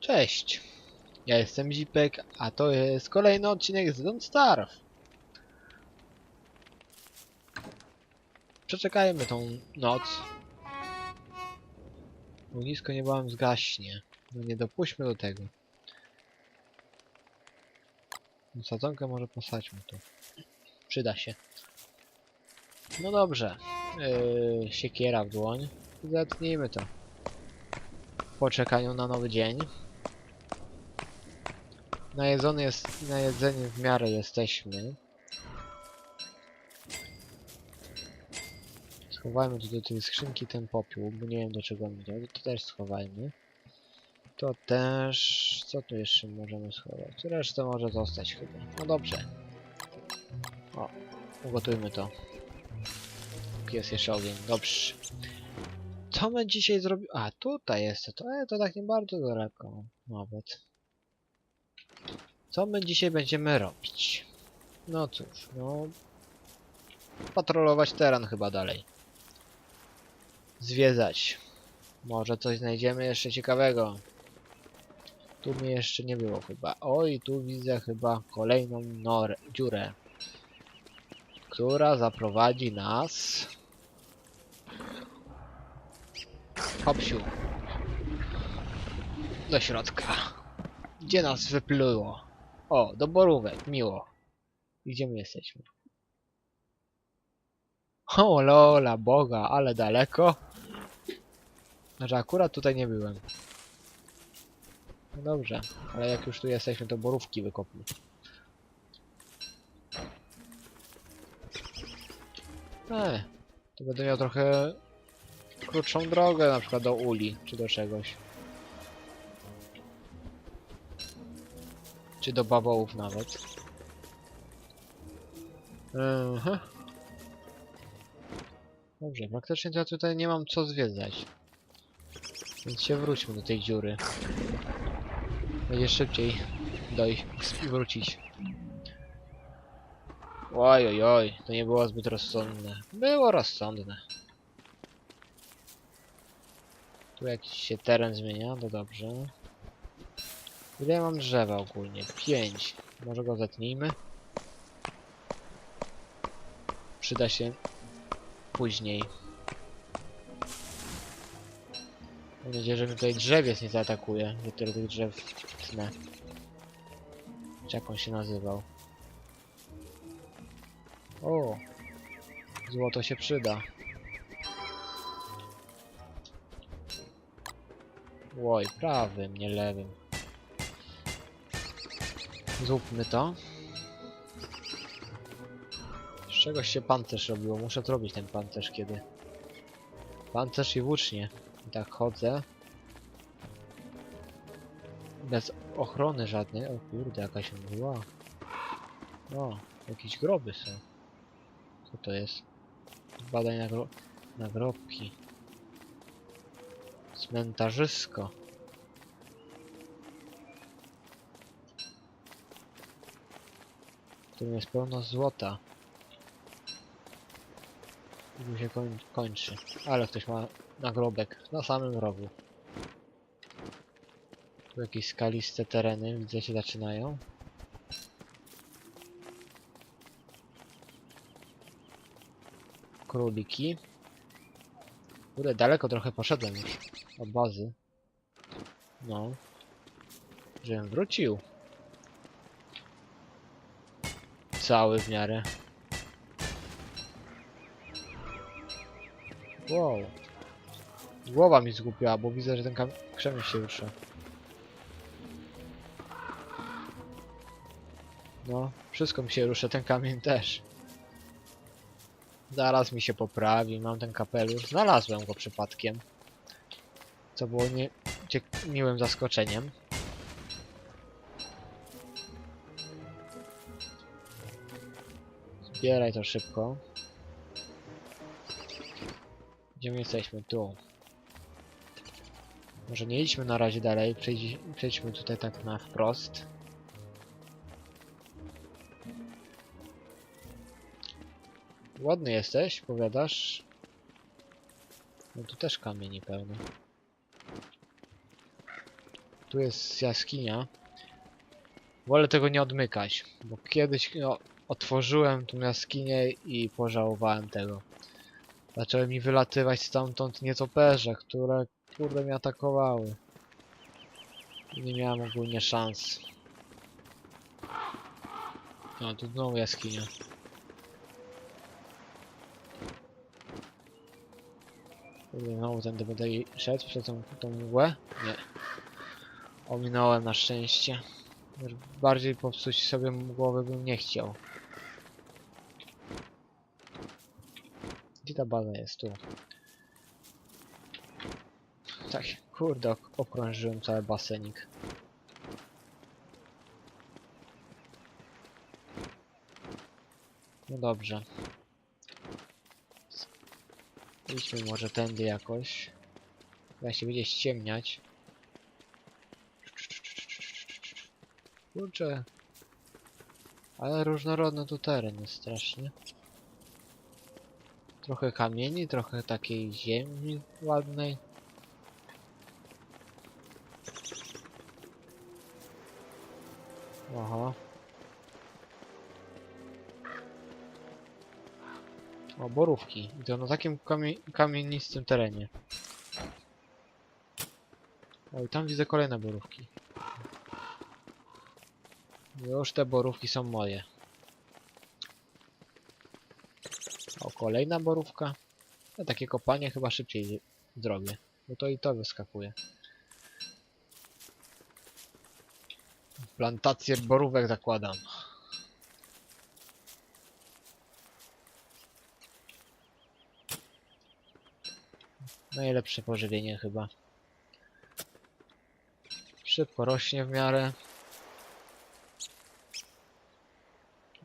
Cześć, ja jestem Zipek, a to jest kolejny odcinek z Don't Starve. Przeczekajmy tą noc. Ognisko niebawem zgaśnie. No nie dopuśćmy do tego. Sadzonkę może posadźmy tu. Przyda się. No dobrze. Yy, siekiera w dłoń. Zetnijmy to. Po czekaniu na nowy dzień. Najedzony jest, na jedzeniu w miarę jesteśmy. Schowajmy tu do tej skrzynki ten popiół, bo nie wiem do czego mi to. To też schowajmy. To też... Co tu jeszcze możemy schować? Resztę może zostać chyba. No dobrze. O, ugotujmy to. Jest jeszcze ogień. Dobrze. Co my dzisiaj zrobimy? A, tutaj jest to. E, to tak nie bardzo daleko. Nawet. Co my dzisiaj będziemy robić? No cóż, no... Patrolować teren chyba dalej. Zwiedzać. Może coś znajdziemy jeszcze ciekawego. Tu mnie jeszcze nie było chyba. Oj, tu widzę chyba kolejną norę, dziurę. Która zaprowadzi nas... Hopsiu. Do środka. Gdzie nas wypluło? O, do borówek, miło. Gdzie my jesteśmy? O lola, boga, ale daleko. Znaczy akurat tutaj nie byłem. No dobrze, ale jak już tu jesteśmy, to borówki wykopmy. E, to będę miał trochę krótszą drogę, na przykład do uli, czy do czegoś. Czy do bawołów nawet. Aha. Dobrze, faktycznie to ja tutaj nie mam co zwiedzać. Więc się wróćmy do tej dziury. Będzie szybciej dojść i wrócić. Oj, oj, oj, to nie było zbyt rozsądne. Było rozsądne. Tu jakiś się teren zmienia, to dobrze. Ile mam drzewa ogólnie? Pięć. Może go zetnijmy? Przyda się później. Mam nadzieję, że mi tutaj drzewiec nie zaatakuje. Nie tyle tych drzew tnę. Jak on się nazywał? O! Złoto się przyda. Oj, prawym, nie lewym. Zróbmy to. Czegoś się pancerz robiło. Muszę zrobić ten pancerz kiedy. Pancerz i włócznie. I tak chodzę. Bez ochrony żadnej. O kurde, jakaś mgła. O, jakieś groby są. Co to jest? Badań nagro nagrobki. Cmentarzysko. Którym jest pełno złota. I się koń kończy. Ale ktoś ma nagrobek na samym rogu. Tu jakieś skaliste tereny, widzę się zaczynają. Króliki. Kurde, daleko trochę poszedłem już od bazy. No. Żebym wrócił. Cały w miarę. Wow. Głowa mi zgubiła, bo widzę, że ten krzemień się rusza. No, wszystko mi się rusza, ten kamień też. Zaraz mi się poprawi, mam ten kapelusz. Znalazłem go przypadkiem. Co było nie... miłym zaskoczeniem. Zbieraj to szybko. Gdzie my jesteśmy? Tu. Może nie idźmy na razie dalej, przejdź, przejdźmy tutaj tak na wprost. Ładny jesteś, powiadasz? No tu też kamieni pełno. Tu jest jaskinia. Wolę tego nie odmykać, bo kiedyś no, otworzyłem tą jaskinię i pożałowałem tego. Zaczęły mi wylatywać stamtąd nietoperze, które kurde mnie atakowały. I nie miałem ogólnie szans. No, tu znowu jaskinia. Kurde, znowu tędy będę szedł przez tą, tą mgłę? Nie. Ominąłem na szczęście. Bardziej popsuć sobie głowy bym nie chciał. Gdzie ta baza jest? Tu. Tak, kurde, ok- okrążyłem cały basenik. No dobrze. Idźmy może tędy jakoś. Ja się będzie ściemniać. Kurczę. Ale różnorodny tu teren jest strasznie. Trochę kamieni, trochę takiej ziemi ładnej. Aha. O, borówki. I to na takim kamie kamienistym terenie. O, i tam widzę kolejne borówki. Już te borówki są moje. O, kolejna borówka. Ja takie kopanie chyba szybciej zrobię. Bo to i to wyskakuje. Plantację borówek zakładam. Najlepsze pożywienie chyba. Szybko rośnie w miarę.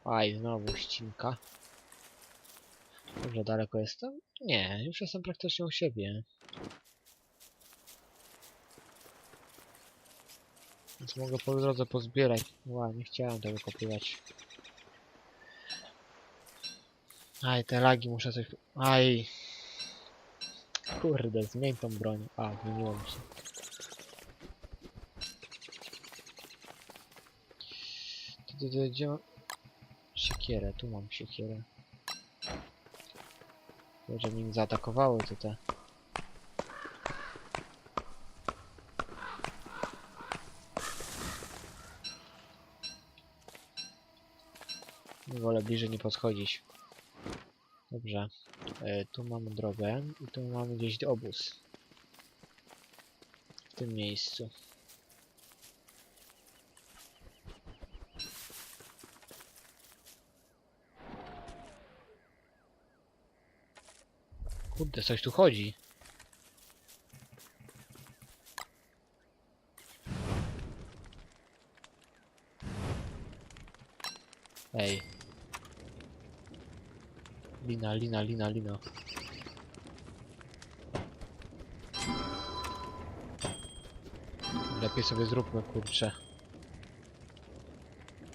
Aj, znowu ścinka. Dobrze, daleko jestem? Nie, już jestem praktycznie u siebie. Więc mogę po drodze pozbierać. Ła, nie chciałem tego kopiować. Aj, te lagi muszę coś... Aj! Kurde, zmień tą broń. A, zmieniło mi się. Gdzie mam... Siekierę, tu mam siekierę. Może mi zaatakowały to te. Wolę bliżej nie podchodzić. Dobrze. E, tu mamy drogę i tu mamy gdzieś obóz. W tym miejscu. Kurde, coś tu chodzi. Ej. Lina, lina, lina, lina. Lepiej sobie zróbmy, kurczę.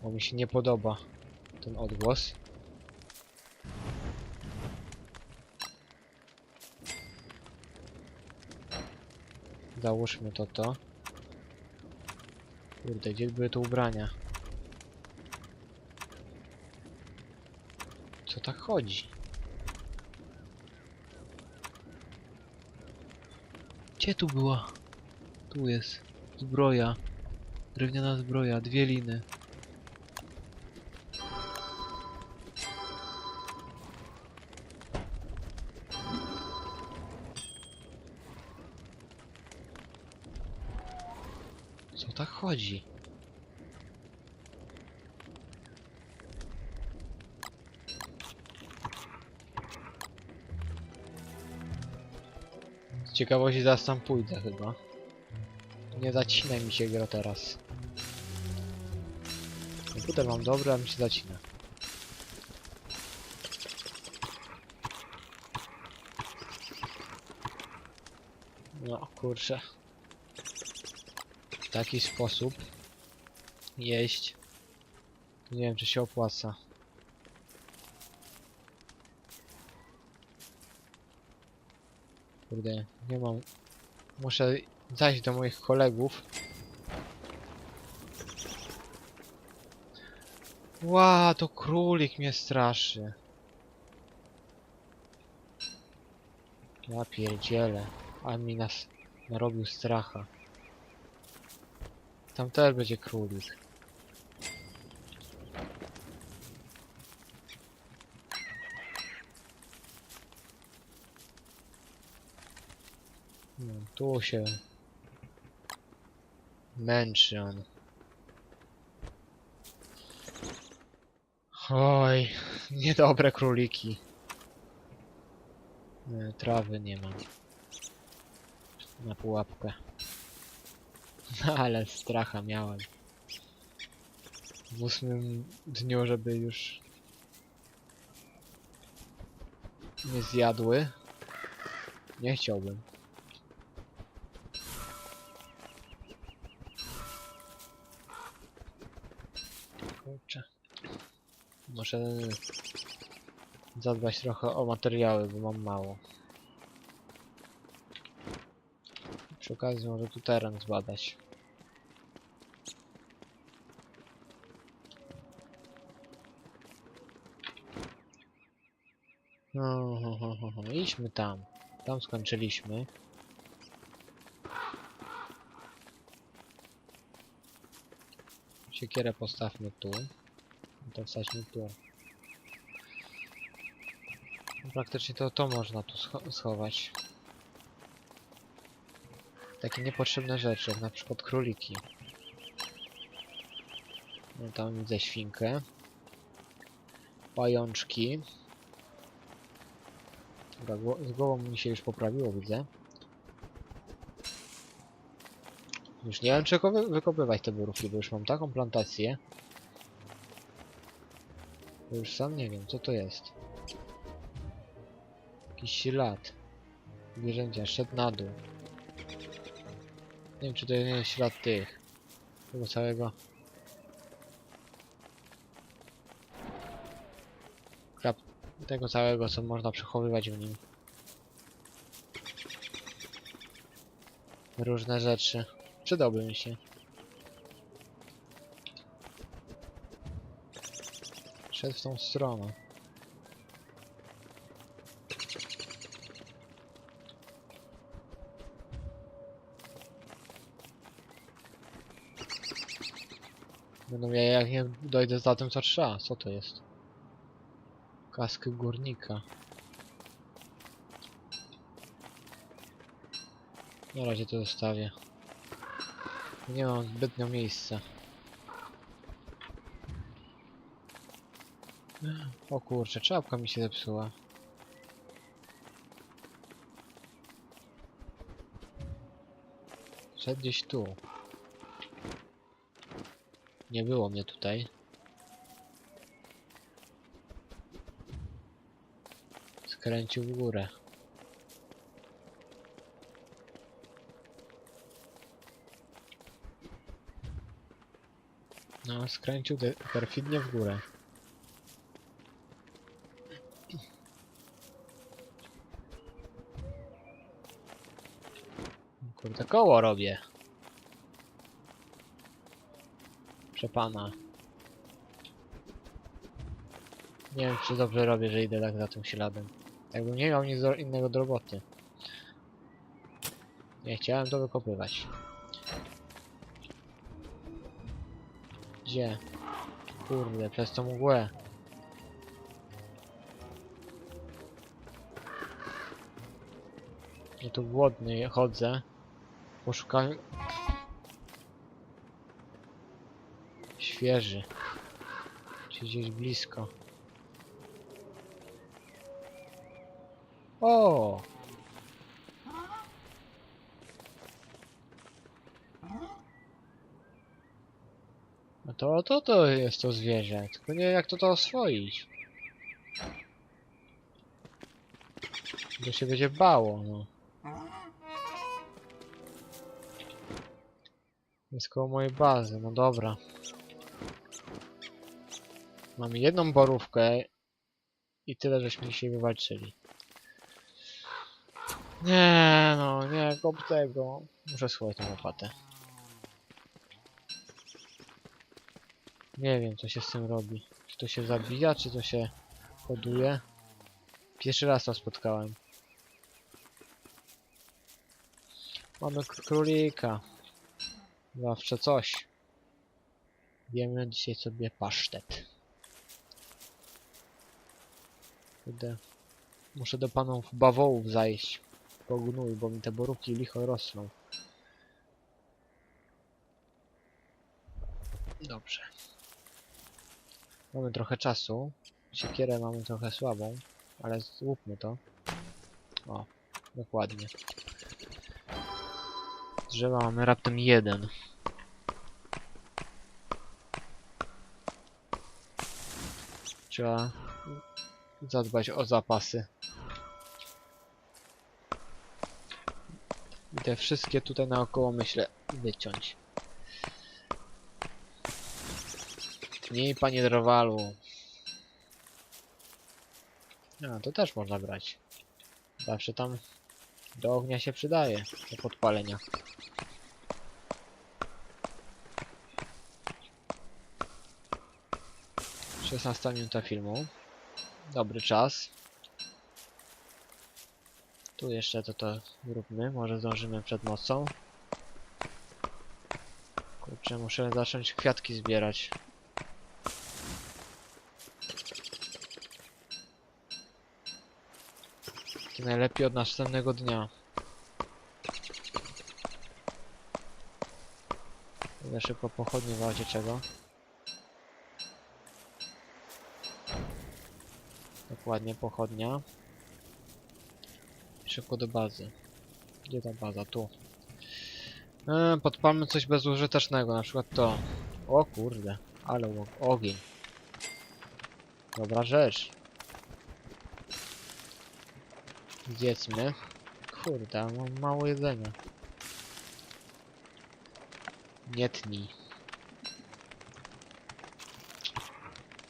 Bo mi się nie podoba ten odgłos. Załóżmy to to. Kurde, gdzie były te ubrania? Co tak chodzi? Gdzie tu była? Tu jest. Zbroja. Drewniana zbroja, dwie liny. Chodzi? Z ciekawości zaraz tam pójdę chyba. Nie zacinaj mi się gra teraz. Komputer mam dobry, a mi się zacina. No kurczę. W taki sposób jeść. Nie wiem czy się opłaca. Kurde, nie mam. Muszę zajść do moich kolegów. Ła, to królik mnie straszy. Ja pierdzielę, a mi nas narobił stracha. Tam też będzie królik. No, tu się męczy on. Oj, niedobre króliki. Nie, trawy nie mam. Na pułapkę. Ale stracha miałem. W ósmym dniu, żeby już nie zjadły. Nie chciałbym. Kurczę. Muszę zadbać trochę o materiały, bo mam mało. Przy okazji może tu teren zbadać. No, ho, ho, ho, ho. Idźmy tam. Tam skończyliśmy. Siekierę postawmy tu. To wsadźmy tu. Praktycznie to to można tu scho schować. Takie niepotrzebne rzeczy, jak na przykład króliki. No tam widzę świnkę. Pajączki. Dobra, z głową mi się już poprawiło, widzę. Już nie wiem, wy wykopywać te borówki, bo już mam taką plantację. Już sam nie wiem, co to jest. Jakiś ślad. Zwierzęcia, szedł na dół. Nie wiem, czy to nie jest ślad tych. Tego całego. Krab, tego całego, co można przechowywać w nim. Różne rzeczy. Przydałby mi się. Szedł w tą stronę. Będą ja jak nie dojdę za tym co trzeba. Co to jest? Kask górnika. Na razie to zostawię. Nie mam zbytnio miejsca. O kurczę, czapka mi się zepsuła. Szedł gdzieś tu. Nie było mnie tutaj. Skręcił w górę. No, skręcił perfidnie w górę. Kurde, koło robię. Przepana. Nie wiem, czy dobrze robię, że idę tak za tym śladem. Jakbym nie miał nic do, innego do roboty. Nie chciałem to wykopywać. Gdzie? Kurde, przez tą mgłę. Ja tu głodny chodzę. Poszukam... Świeży. Czy gdzieś blisko. O! No to, to to jest to zwierzę, tylko nie jak to to oswoić. To się będzie bało, no. Jest koło mojej bazy, no dobra. Mamy jedną borówkę i tyle, żeśmy dzisiaj wywalczyli. Nie, no, nie, kop tego. Muszę schować tą łopatę. Nie wiem, co się z tym robi. Czy to się zabija, czy to się hoduje? Pierwszy raz to spotkałem. Mamy królika. Zawsze coś. Jemy dzisiaj sobie pasztet. Kurde. Muszę do panów bawołów zajść. Po gnój, bo mi te borówki licho rosną. Dobrze. Mamy trochę czasu. Siekierę mamy trochę słabą, ale złupmy to. O, dokładnie. Drzewa mamy raptem jeden. Trzeba zadbać o zapasy. I te wszystkie tutaj naokoło myślę wyciąć. Nie, panie Drowalu. A, to też można brać. Zawsze tam do ognia się przydaje, do podpalenia. Szesnasta minuta filmu. Dobry czas. Tu jeszcze to to zróbmy, może zdążymy przed nocą. Kurczę, muszę zacząć kwiatki zbierać. Najlepiej od następnego dnia. Będę szybko pochodnie w razie czego. Dokładnie, pochodnia. Szybko do bazy. Gdzie ta baza? Tu. E, podpalmy coś bezużytecznego, na przykład to. O kurde, ale ogień. Dobra rzecz. Zjedzmy. Kurde, mam mało jedzenia. Nie tnij.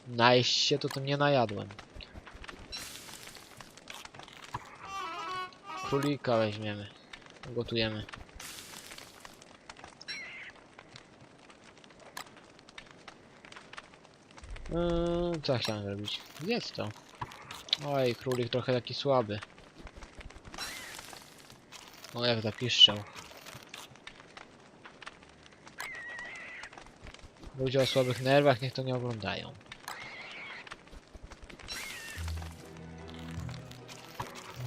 Najeść się to to nie najadłem. Królika weźmiemy. Gotujemy. Eee, co chciałem zrobić? Zjedz to. Oj, królik trochę taki słaby. O, jak zapiszczał. Ludzie o słabych nerwach niech to nie oglądają.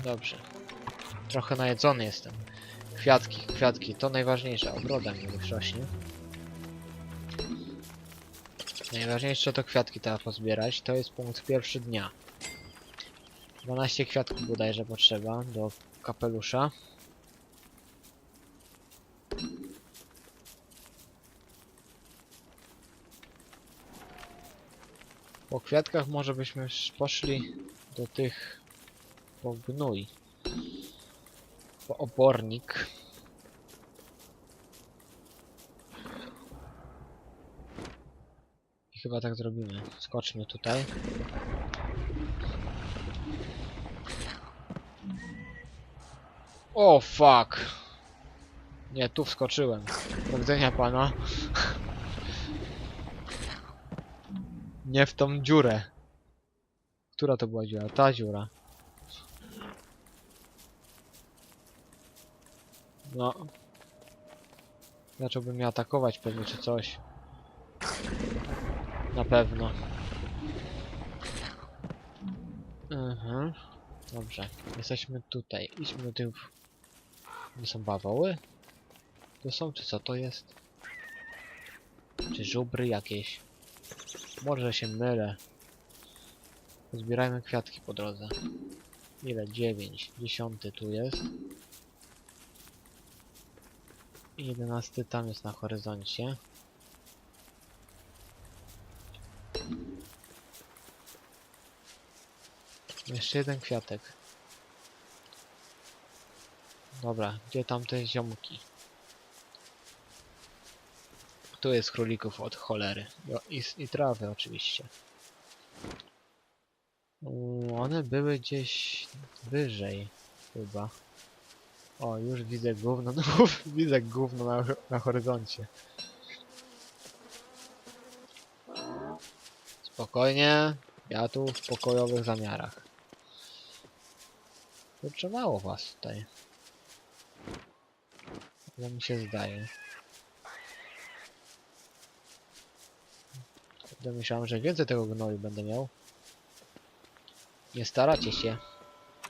Dobrze. Trochę najedzony jestem. Kwiatki, kwiatki, to najważniejsze. Ogroda mi rośnie. Najważniejsze to kwiatki teraz pozbierać. To jest punkt pierwszy dnia. 12 kwiatków bodajże potrzeba do kapelusza. Po kwiatkach może byśmy sz- poszli do tych po gnój. Po obornik. I chyba tak zrobimy. Skoczmy tutaj. O fuck! Nie, tu wskoczyłem. Do widzenia pana. Nie w tą dziurę. Która to była dziura? Ta dziura. No. Zacząłby mnie atakować pewnie czy coś. Na pewno. Mhm. Dobrze. Jesteśmy tutaj. Idźmy do tych... To są bawoły? To są czy co to jest? Czy żubry jakieś? Może się mylę. Zbierajmy kwiatki po drodze. Ile? 9. 10 tu jest. 11 tam jest na horyzoncie. Jeszcze jeden kwiatek. Dobra, gdzie tam te ziomki? Tu jest królików od cholery. I, i trawy oczywiście. Mm, One były gdzieś wyżej chyba. O, już widzę gówno, no, widzę gówno na, na horyzoncie. Spokojnie, ja tu w pokojowych zamiarach. Kurczę, was tutaj. No mi się zdaje. Kurde, Myślałem, że więcej tego gnoju będę miał. Nie staracie się.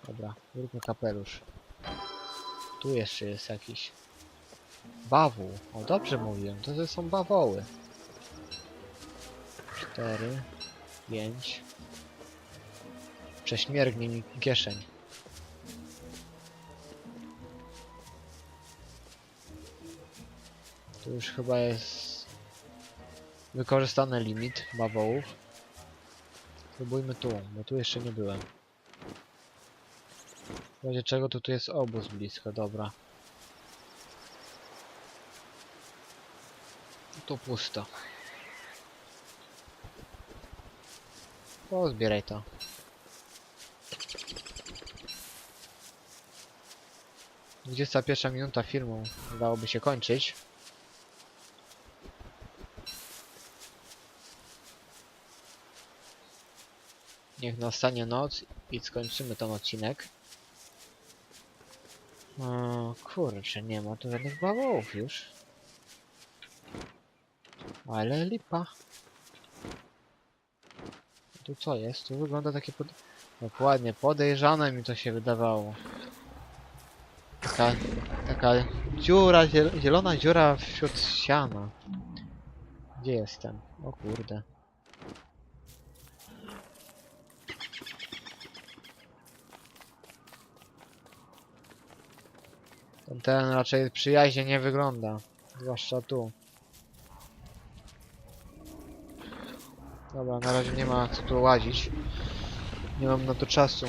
Dobra, zróbmy kapelusz. Tu jeszcze jest jakiś. Bawół. O, dobrze mówiłem. To, to są bawoły. Cztery. Pięć. Prześmiergnie mi kieszeń. Tu już chyba jest wykorzystany limit bawołów. Spróbujmy tu, bo tu jeszcze nie byłem. W razie czego to tu jest obóz blisko, dobra. Tu pusto. Pozbieraj to. Dwudziesta pierwsza minuta filmu udałoby się kończyć. Niech nastanie noc i skończymy ten odcinek. O, kurczę, nie ma tu żadnych bawołów już. Ale lipa. Tu co jest? Tu wygląda takie pod... Dokładnie, podejrzane mi to się wydawało. Taka, taka dziura, ziel- zielona dziura wśród siana. Gdzie jestem? O kurde. Ten raczej przyjaźnie nie wygląda. Zwłaszcza tu. Dobra, na razie nie ma co tu łazić. Nie mam na to czasu.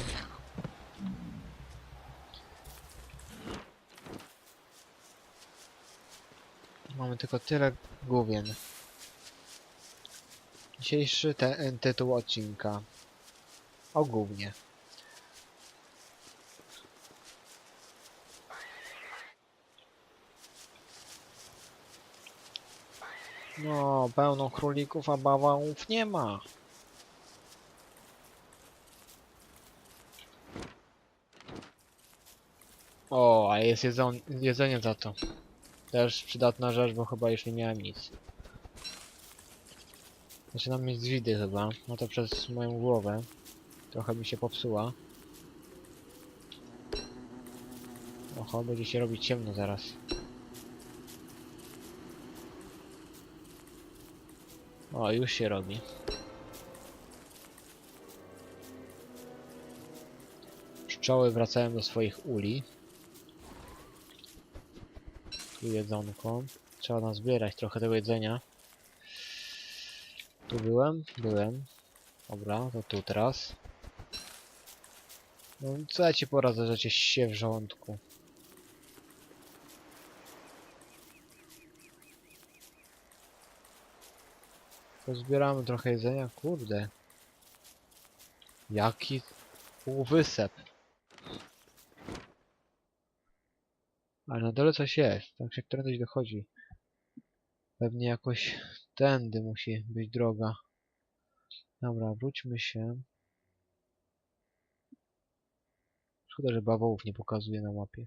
Mamy tylko tyle główien. Dzisiejszy te, tytuł odcinka. O. No, pełno królików, a bałwanów nie ma. O, a jest jedzenie za to. Też przydatna rzecz, bo chyba już nie miałem nic. Zaczynam mieć zwidy chyba, no to przez moją głowę. Trochę mi się popsuła. Oho, będzie się robić ciemno zaraz. O, już się robi. Pszczoły wracają do swoich uli. Tu jedzonko. Trzeba nazbierać trochę tego jedzenia. Tu byłem? Byłem. Dobra, to tu teraz. No co ja ci poradzę, że cię się w żołądku. Pozbieramy trochę jedzenia, kurde. Jaki półwysep. Ale na dole coś jest, tak się którędyś dochodzi. Pewnie jakoś tędy musi być droga. Dobra, wróćmy się. Szkoda, że bawołów nie pokazuje na mapie.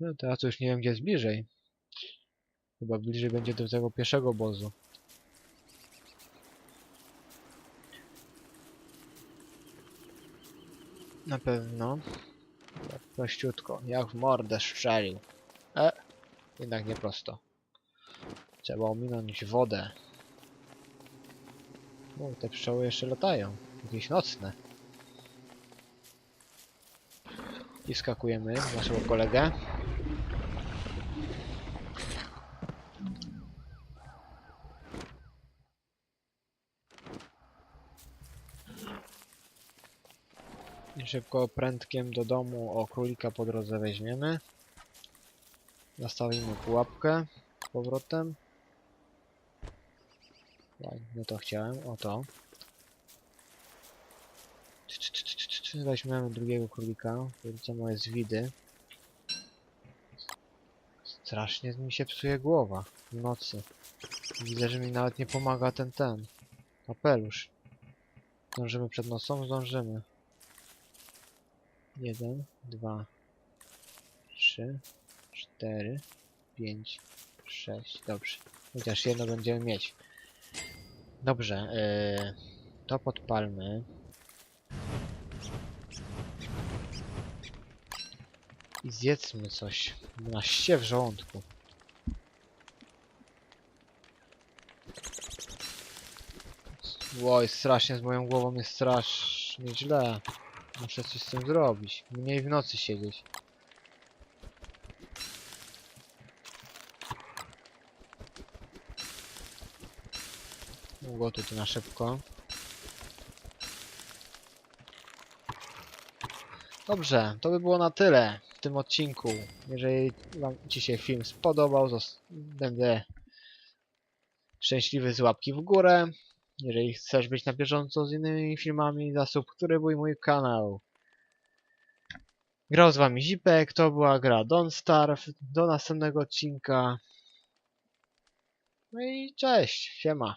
No teraz już nie wiem gdzie jest bliżej. Chyba bliżej będzie do tego pierwszego obozu. Na pewno. Tak prościutko, jak w mordę strzelił. E, jednak nie prosto. Trzeba ominąć wodę. O, te pszczoły jeszcze latają. Jakieś nocne. I skakujemy naszego kolegę. Szybko prędkiem do domu o królika po drodze weźmiemy. Nastawimy pułapkę z powrotem. Nie to chciałem, o to. Weźmiemy drugiego królika, co moje zwidy. Strasznie mi się psuje głowa w nocy. Widzę, że mi nawet nie pomaga ten ten. Kapelusz. Zdążymy przed nocą? Zdążymy. Jeden, dwa, trzy, cztery, pięć, sześć. Dobrze. Chociaż jedno będziemy mieć. Dobrze. Yy, to podpalmy. I zjedzmy coś. Na ście w żołądku. Oj, strasznie z moją głową jest strasznie źle. Muszę coś z tym zrobić. Mniej w nocy siedzieć. Ugotuj to na szybko. Dobrze, to by było na tyle w tym odcinku. Jeżeli Wam Ci się film spodobał, będę szczęśliwy z łapki w górę. Jeżeli chcesz być na bieżąco z innymi filmami, zasubskrybuj mój kanał. Grał z Wami Zipek, to była gra Don't Starve. Do następnego odcinka. No i cześć, siema.